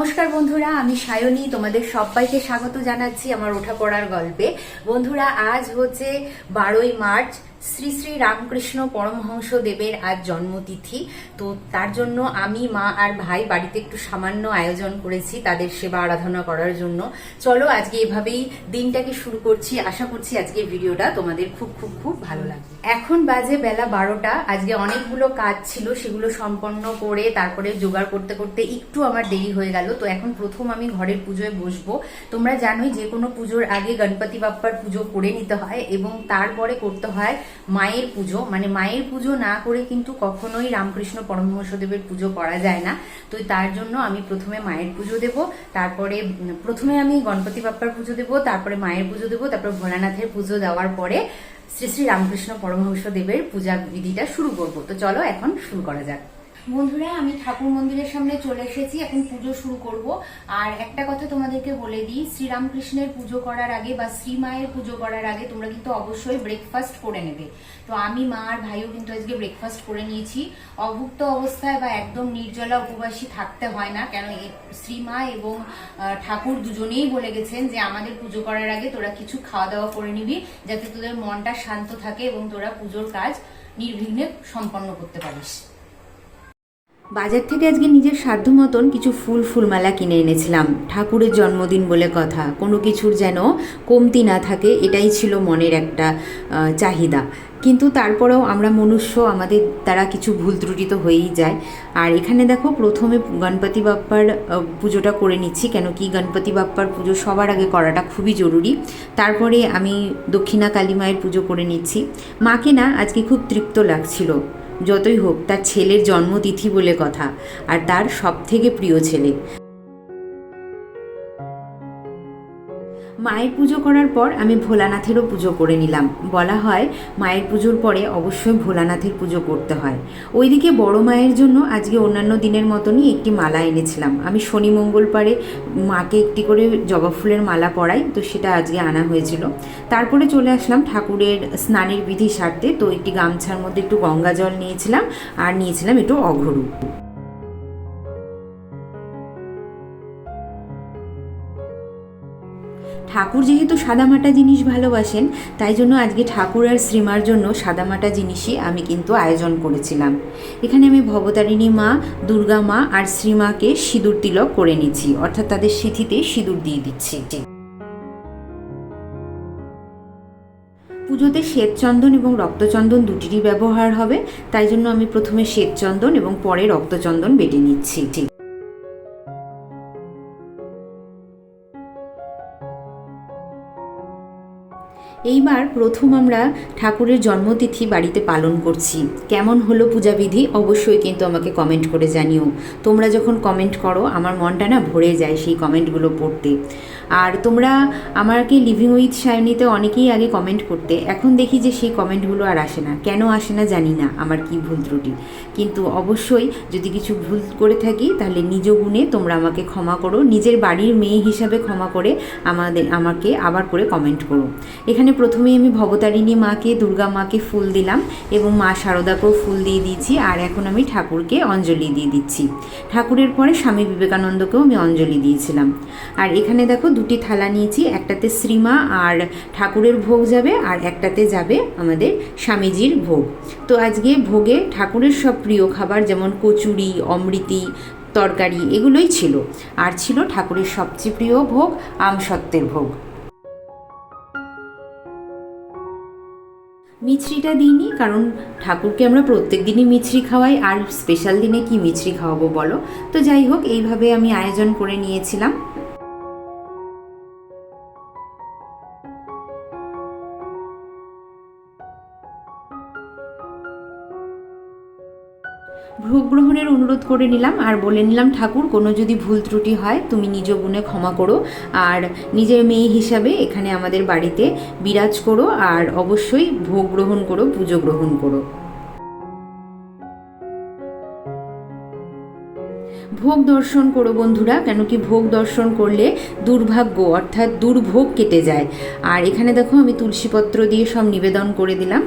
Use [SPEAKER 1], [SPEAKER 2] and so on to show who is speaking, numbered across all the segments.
[SPEAKER 1] নমস্কার বন্ধুরা, আমি সায়নী, তোমাদের সবাইকে স্বাগত জানাচ্ছি আমার ওঠা পড়ার গল্পে। বন্ধুরা, আজ হচ্ছে বারোই মার্চ শ্রী শ্রী রামকৃষ্ণ পরমহংস দেবের আজ জন্মতিথি। তো তার জন্য আমি, মা আর ভাই বাড়িতে একটু সামান্য আয়োজন করেছি তাদের সেবা আরাধনা করার জন্য। চলো আজকে এভাবেই দিনটাকে শুরু করছি। আশা করছি আজকের ভিডিওটা তোমাদের খুব খুব খুব ভালো লাগবে। এখন বাজে বেলা বারোটা। আজকে অনেকগুলো কাজ ছিল, সেগুলো সম্পন্ন করে তারপরে জোগাড় করতে করতে একটু আমার দেরি হয়ে গেল। তো এখন প্রথম আমি ঘরের পুজোয় বসবো। তোমরা জানোই যে কোনো পুজোর আগে গণপতি বাপ্পার পুজো করে নিতে হয় এবং তারপরে করতে হয় মায়ের পুজো মানে মায়ের পুজো না করে কিন্তু কখনোই রামকৃষ্ণ পরমহংসদেবের পুজো করা যায় না। তো তার জন্য আমি প্রথমে মায়ের পুজো দেব, তারপরে প্রথমে আমি গণপতি বাপ্পার পুজো দেব, তারপরে মায়ের পুজো দেব, তারপর ভোলানাথের পুজো দেওয়ার পরে শ্রী শ্রী রামকৃষ্ণ পরমহংসদেবের পূজা বিধিটা শুরু করব। তো চলো এখন শুরু করা যাক। বন্ধুরা, আমি ঠাকুর মন্দিরের সামনে চলে এসেছি, এখন পুজো শুরু করব। আর একটা কথা তোমাদেরকে বলে দিই, শ্রীরামকৃষ্ণের পুজো করার আগে বা শ্রীমায়ের পুজো করার আগে তোমরা কিন্তু অবশ্যই ব্রেকফাস্ট করে নেবে। তো আমি, মা আর ভাইও কিন্তু আজকে ব্রেকফাস্ট করে নিয়েছি। অভুক্ত অবস্থায় বা একদম নির্জলা উপবাসী থাকতে হয় না, কেন শ্রীমা এবং ঠাকুর দুজনেই বলে গেছেন যে আমাদের পুজো করার আগে তোরা কিছু খাওয়া দাওয়া করে নিবি, যাতে তোদের মনটা শান্ত থাকে এবং তোরা পুজোর কাজ নির্বিঘ্নে সম্পন্ন করতে পারিস। বাজার থেকে আজকে নিজের সাধ্য মতন কিছু ফুল ফুলমালা কিনে এনেছিলাম। ঠাকুরের জন্মদিন বলে কথা। কোনো কিছুর যেন কমতি না থাকে, এটাই ছিল মনের একটা চাহিদা। কিন্তু তারপরেও আমরা মনুষ্য, আমাদের দ্বারা কিছু ভুল ত্রুটি তো হয়েই যায়। আর এখানে দেখো, প্রথমে গণপতি বাপ্পার পুজোটা করে নিচ্ছি, কেন কি গণপতি বাপ্পার পুজো সবার আগে করাটা খুবই জরুরি। তারপরে আমি দক্ষিণা কালী মায়ের পুজো করে নিচ্ছি। মাকে না, আজকে খুব তৃপ্ত লাগছিল। যতই হোক তার ছেলের জন্মতিথি বলে কথা আর তার সবথেকে প্রিয় ছেলে। মায়ের পুজো করার পর আমি ভোলানাথেরও পুজো করে নিলাম। বলা হয়, মায়ের পুজোর পরে অবশ্যই ভোলানাথের পুজো করতে হয়। ওইদিকে বড় মায়ের জন্য আজকে অন্যান্য দিনের মতনই একটি মালা এনেছিলাম। আমি শনি মঙ্গল পারে মাকে একটি করে জবা ফুলের মালা পরাই, তো সেটা আজকে আনা হয়েছিল। তারপরে চলে আসলাম ঠাকুরের স্নানের বিধি সারতে, তো একটি গামছার মধ্যে একটু গঙ্গা জল নিয়েছিলাম আর নিয়েছিলাম একটু অঘরু ঠাকুর যেহেতু সাদামাটা জিনিস ভালোবাসেন, তাই জন্য আজকে ঠাকুর আর শ্রীমার জন্য সাদামাটা জিনিসই আমি কিন্তু আয়োজন করেছিলাম। এখানে আমি ভবতারিণী মা, দুর্গা মা আর শ্রীমাকে সিঁদুর তিলক করে নিচ্ছি, অর্থাৎ তাদের সিঁথিতে সিঁদুর দিয়ে দিচ্ছি। পুজোতে শ্বেতচন্দন এবং রক্তচন্দন দুটিরই ব্যবহার হবে, তাই জন্য আমি প্রথমে শ্বেতচন্দন এবং পরে রক্তচন্দন বেটে নিচ্ছি। এইবার প্রথম আমরা ঠাকুরের জন্মতিথি বাড়িতে পালন করছি। কেমন হলো পূজাবিধি? অবশ্যই কিন্তু আমাকে কমেন্ট করে জানিও। তোমরা যখন কমেন্ট করো, আমার মনটা না ভরে যায় সেই কমেন্টগুলো পড়তে। আর তোমরা আমাকে লিভিং উইথ সায়নিতে অনেকেই আগে কমেন্ট করতে। এখন দেখি যে সেই কমেন্টগুলো আর আসে না। কেন আসে না জানি না আমার কি ভুল ত্রুটি। কিন্তু অবশ্যই যদি কিছু ভুল করে থাকি, তাহলে নিজ গুণে তোমরা আমাকে ক্ষমা করো। নিজের বাড়ির মেয়ে হিসাবে ক্ষমা করে আমাদের, আমাকে আবার করে কমেন্ট করো। এখানে প্রথমেই আমি ভবতারিণী মাকে, দুর্গা মাকে ফুল দিলাম এবং মা শারদাকেও ফুল দিয়ে দিয়েছি আর এখন আমি ঠাকুরকে অঞ্জলি দিয়ে দিচ্ছি। ঠাকুরের পরে স্বামী বিবেকানন্দকেও আমি অঞ্জলি দিয়েছিলাম। আর এখানে দেখো দুটি থালা নিয়েছি, একটাতে শ্রীমা আর ঠাকুরের ভোগ যাবে আর একটাতে যাবে আমাদের স্বামীজির ভোগ। তো আজকে ভোগে ঠাকুরের সব প্রিয় খাবার যেমন কচুরি, অমৃতি, তরকারি এগুলোই ছিল। আর ছিল ঠাকুরের সবচেয়ে প্রিয় ভোগ আমসত্ত্বের ভোগ। মিছরিটা দিইনি, কারণ ঠাকুরকে আমরা প্রত্যেক দিনই মিছরি খাওয়াই, আর স্পেশাল দিনে কি মিছরি খাওয়াবো বলো? তো যাই হোক, এইভাবে আমি আয়োজন করে নিয়েছিলাম। গ্রহণের অনুরোধ করে নিলাম। আর বলে নিলাম, ঠাকুর, কোনো যদি ভুল ত্রুটি হয়, তুমি নিজ গুণে ক্ষমা করো। আর নিজের মেয়ে হিসাবে এখানে আমাদের বাড়িতে বিরাজ করো আর অবশ্যই ভোগ গ্রহণ করো, পুজো গ্রহণ করো। ভোগ দর্শন করো বন্ধুরা, কেন কি ভোগ দর্শন করলে দুর্ভাগ্য, অর্থাৎ দুর্ভোগ কেটে যায়। আর এখানে দেখো, আমি তুলসীপত্র দিয়ে সব নিবেদন করে দিলাম।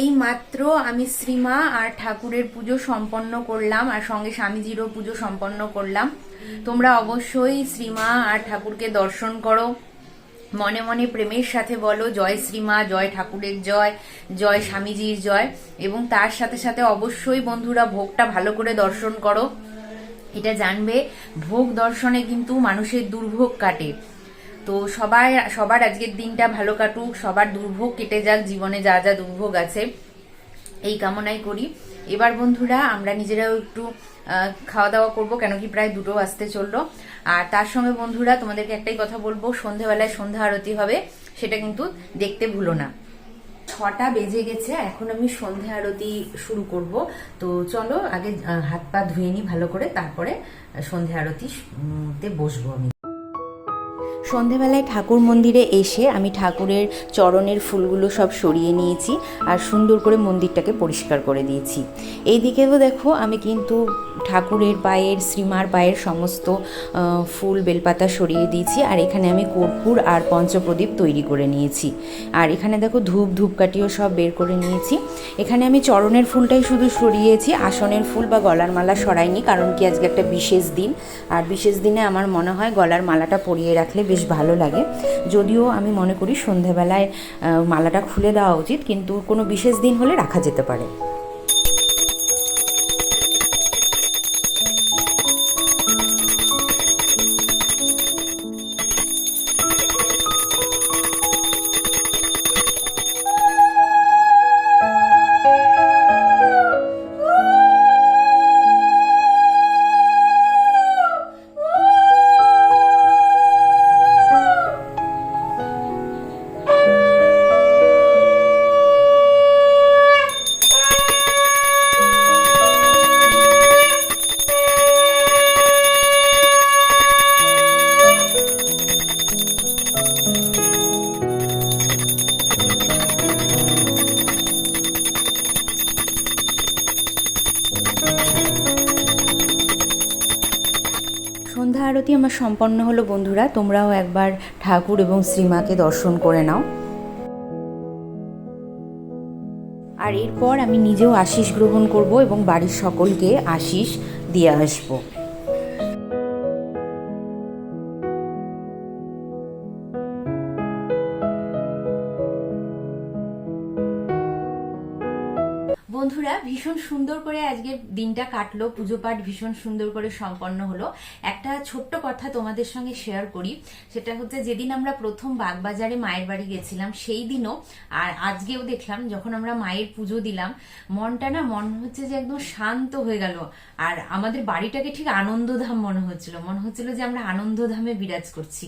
[SPEAKER 1] এই মাত্র আমি শ্রীমা আর ঠাকুরের পুজো সম্পন্ন করলাম আর সঙ্গে স্বামীজিরও পুজো সম্পন্ন করলাম। তোমরা অবশ্যই শ্রীমা আর ঠাকুরকে দর্শন করো। মনে মনে প্রেমের সাথে বলো, জয় শ্রীমা, জয় ঠাকুরের জয় জয় স্বামীজির জয়। এবং তার সাথে সাথে অবশ্যই বন্ধুরা ভোগটা ভালো করে দর্শন করো। এটা জানবে, ভোগ দর্শনে কিন্তু মানুষের দুর্ভোগ কাটে। তো সবাই সবার আজকের দিনটা ভালো কাটুক সবার দুর্ভোগ কেটে যাক জীবনে যা যা দুর্ভোগ আছে এই কামনাই করি। এবার বন্ধুরা আমরা নিজেরাও একটু খাওয়া দাওয়া করব কেন কি প্রায় দুটো আসতে চলল। আর তার সঙ্গে বন্ধুরা তোমাদেরকে একটাই কথা বলব সন্ধেবেলায় সন্ধ্যা আরতি হবে সেটা কিন্তু দেখতে ভুলো না। ছটা বেজে গেছে এখন আমি সন্ধে আরতি শুরু করব। তো চলো আগে হাত পা ধুয়ে নিই ভালো করে তারপরে আহ, সন্ধে আরতি তে বসবো আমি। সন্ধেবেলায় ঠাকুর মন্দিরে এসে আমি ঠাকুরের চরণের ফুলগুলো সব সরিয়ে নিয়েছি আর সুন্দর করে মন্দিরটাকে পরিষ্কার করে দিয়েছি। এই দিকেও দেখো আমি কিন্তু ঠাকুরের পায়ের, শ্রীমার পায়ের সমস্ত ফুল, বেলপাতা সরিয়ে দিয়েছি আর এখানে আমি কর্পূর আর পঞ্চপ্রদীপ তৈরি করে নিয়েছি। আর এখানে দেখো ধূপ, ধূপকাঠিও সব বের করে নিয়েছি। এখানে আমি চরণের ফুলটাই শুধু সরিয়েছি, আসনের ফুল বা গলার মালা সরাইনি, কারণ কি আজকে একটা বিশেষ দিন। আর বিশেষ দিনে আমার মনে হয় গলার মালাটা পরিয়ে রাখলে বেশ ভালো লাগে। যদিও আমি মনে করি সন্ধেবেলায় মালাটা খুলে দেওয়া উচিত, কিন্তু কোনো বিশেষ দিন হলে রাখা যেতে পারে। আরতি আমার সম্পন্ন হলো, বন্ধুরা। তোমরাও একবার ঠাকুর এবং শ্রীমাকে দর্শন করে নাও। আর এরপর আমি নিজেও আশিস গ্রহণ করব এবং বাড়ির সকলকে আশিস দিয়ে আসব। বন্ধুরা, ভীষণ সুন্দর করে আজকে দিনটা কাটলো। পুজো পাঠ ভীষণ সুন্দর করে সম্পন্ন হলো। একটা ছোট্ট কথা তোমাদের সঙ্গে শেয়ার করি। সেটা হচ্ছে, যেদিন আমরা প্রথম বাগবাজারে মায়ের বাড়ি গেছিলাম, সেই দিনও আর আজকেও দেখলাম, যখন আমরা মায়ের পুজো দিলাম, মনটা না, মন হচ্ছে যে একদম শান্ত হয়ে গেল। আর আমাদের বাড়িটাকে ঠিক আনন্দধাম মনে হচ্ছিল। মনে হচ্ছিল যে আমরা আনন্দধামে বিরাজ করছি।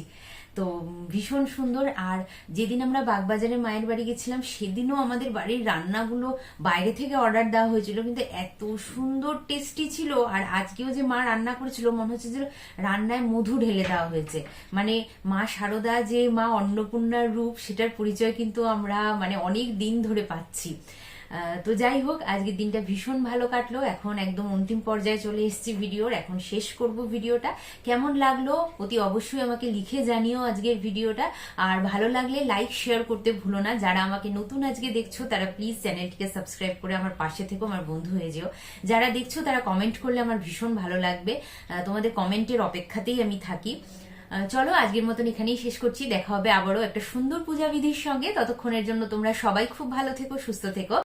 [SPEAKER 1] তো ভীষণ সুন্দর। আর যেদিন আমরা বাগবাজারে মায়ের বাড়ি গেছিলাম, সেদিনও আমাদের বাড়ির রান্নাগুলো বাইরে থেকে অর্ডার দেওয়া হয়েছিল। কিন্তু এত সুন্দর টেস্টি ছিল, আর আজকেও যে মা রান্না করেছিল, মনে হচ্ছে যে রান্নায় মধু ঢেলে দেওয়া হয়েছে। মানে মা শারদা যে মা অন্নপূর্ণার রূপ, সেটার পরিচয় কিন্তু আমরা মানে অনেক দিন ধরে পাচ্ছি। তো যাই হোক, আজকের দিনটা ভীষণ ভালো কাটলো। এখন একদম অন্তিম পর্যায়ে চলে এসেছি ভিডিওর। এখন শেষ করব ভিডিওটা। কেমন লাগল অতি অবশ্যই আমাকে লিখে জানিও আজকের ভিডিওটা। আর ভালো লাগলে লাইক শেয়ার করতে ভুলো না। যারা আমাকে নতুন আজকে দেখছ, তারা প্লিজ চ্যানেলটিকে সাবস্ক্রাইব করে আমার পাশে থেকো, আমার বন্ধু হয়ে যেও। যারা দেখছ, তারা কমেন্ট করলে আমার ভীষণ ভালো লাগবে। তোমাদের কমেন্টের অপেক্ষাতেই আমি থাকি। চলো, আজকের মতন এখানেই শেষ করছি। দেখা হবে আবারও একটা সুন্দর পূজা বিধির সঙ্গে। ততক্ষণের জন্য তোমরা সবাই খুব ভালো থেকো, সুস্থ থেকো।